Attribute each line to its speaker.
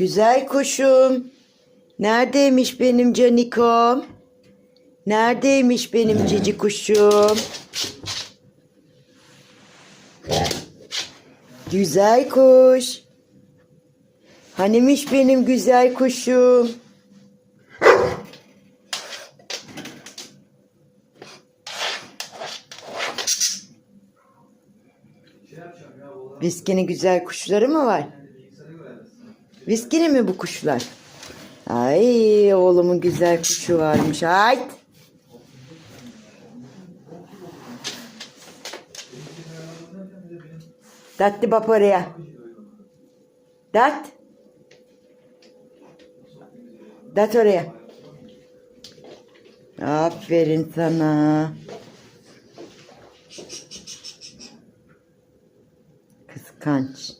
Speaker 1: Güzel kuşum. Neredeymiş benim canikom? Neredeymiş benim cici kuşum? Güzel kuş. Hanimiş benim güzel kuşum? Viskinin güzel kuşları mı var? Viskini mi bu kuşlar? Ay oğlumun güzel kuşu varmış. Ay. Datti bap oraya. Dat. Dat oraya. Aferin sana. Kıskanç.